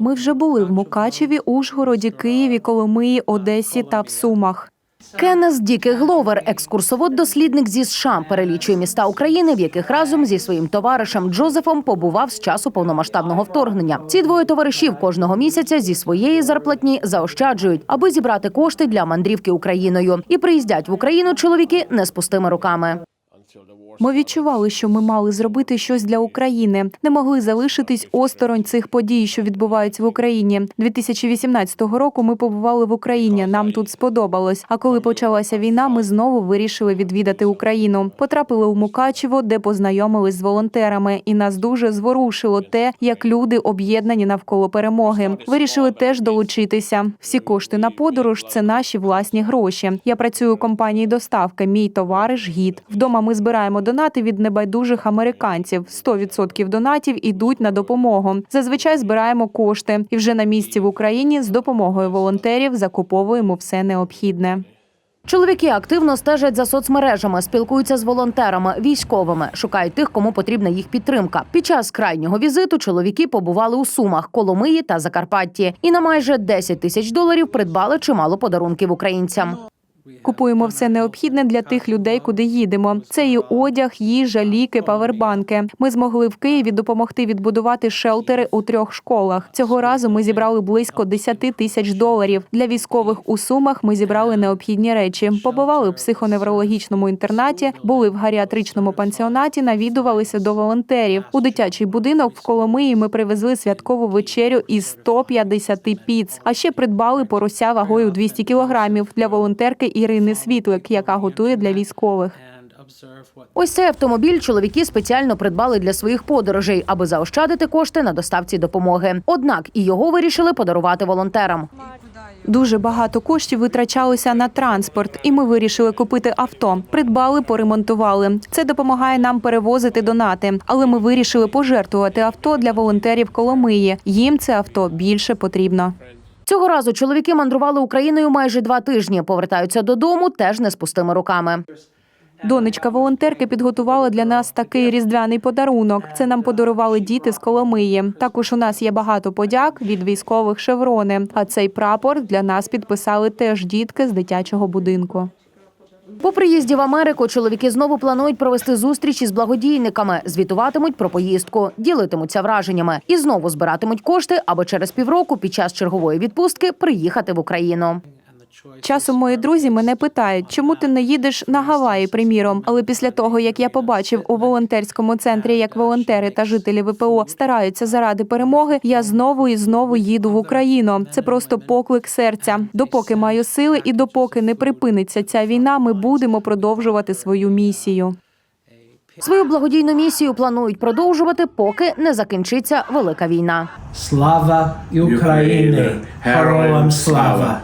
Ми вже були в Мукачеві, Ужгороді, Києві, Коломиї, Одесі та в Сумах. Кеннес Діки Гловер, екскурсовод-дослідник зі США, перелічує міста України, в яких разом зі своїм товаришем Джозефом побував з часу повномасштабного вторгнення. Ці двоє товаришів кожного місяця зі своєї зарплатні заощаджують, аби зібрати кошти для мандрівки Україною. І приїздять в Україну чоловіки не з пустими руками. Ми відчували, що ми мали зробити щось для України. Не могли залишитись осторонь цих подій, що відбуваються в Україні. 2018 року ми побували в Україні. Нам тут сподобалось. А коли почалася війна, ми знову вирішили відвідати Україну. Потрапили у Мукачево, де познайомились з волонтерами, і нас дуже зворушило те, як люди об'єднані навколо перемоги. Вирішили теж долучитися. Всі кошти на подорож це наші власні гроші. Я працюю у компанії доставка. Мій товариш гід. Вдома ми збираємо донати від небайдужих американців. 100% донатів ідуть на допомогу. Зазвичай збираємо кошти, і вже на місці в Україні з допомогою волонтерів закуповуємо все необхідне. Чоловіки активно стежать за соцмережами, спілкуються з волонтерами, військовими, шукають тих, кому потрібна їх підтримка. Під час крайнього візиту чоловіки побували у Сумах, Коломиї та Закарпатті, і на майже 10 тисяч доларів придбали чимало подарунків українцям. Купуємо все необхідне для тих людей, куди їдемо. Це і одяг, їжа, ліки, павербанки. Ми змогли в Києві допомогти відбудувати шелтери у трьох школах. Цього разу ми зібрали близько 10 тисяч доларів. Для військових у сумах ми зібрали необхідні речі. Побували в психоневрологічному інтернаті, були в гаріатричному пансіонаті, навідувалися до волонтерів. У дитячий будинок в Коломиї ми привезли святкову вечерю із 150 піц. А ще придбали порося вагою 200 кілограмів для волонтерки Ірини Світлик, яка готує для військових. Ось цей автомобіль чоловіки спеціально придбали для своїх подорожей, аби заощадити кошти на доставці допомоги. Однак і його вирішили подарувати волонтерам. Дуже багато коштів витрачалося на транспорт, і ми вирішили купити авто. Придбали, поремонтували. Це допомагає нам перевозити донати. Але ми вирішили пожертвувати авто для волонтерів Коломиї. Їм це авто більше потрібно. Цього разу чоловіки мандрували Україною майже два тижні. Повертаються додому теж не з пустими руками. Донечка волонтерки підготувала для нас такий різдвяний подарунок. Це нам подарували діти з Коломиї. Також у нас є багато подяк від військових шеврони. А цей прапор для нас підписали теж дітки з дитячого будинку. По приїзді в Америку чоловіки знову планують провести зустріч із благодійниками, звітуватимуть про поїздку, ділитимуться враженнями і знову збиратимуть кошти, аби через півроку під час чергової відпустки приїхати в Україну. Часом мої друзі мене питають, чому ти не їдеш на Гаваї, приміром. Але після того, як я побачив у волонтерському центрі, як волонтери та жителі ВПО стараються заради перемоги, я знову і знову їду в Україну. Це просто поклик серця. Допоки маю сили і допоки не припиниться ця війна, ми будемо продовжувати свою місію. Свою благодійну місію планують продовжувати, поки не закінчиться велика війна. Слава Україні! Героям слава!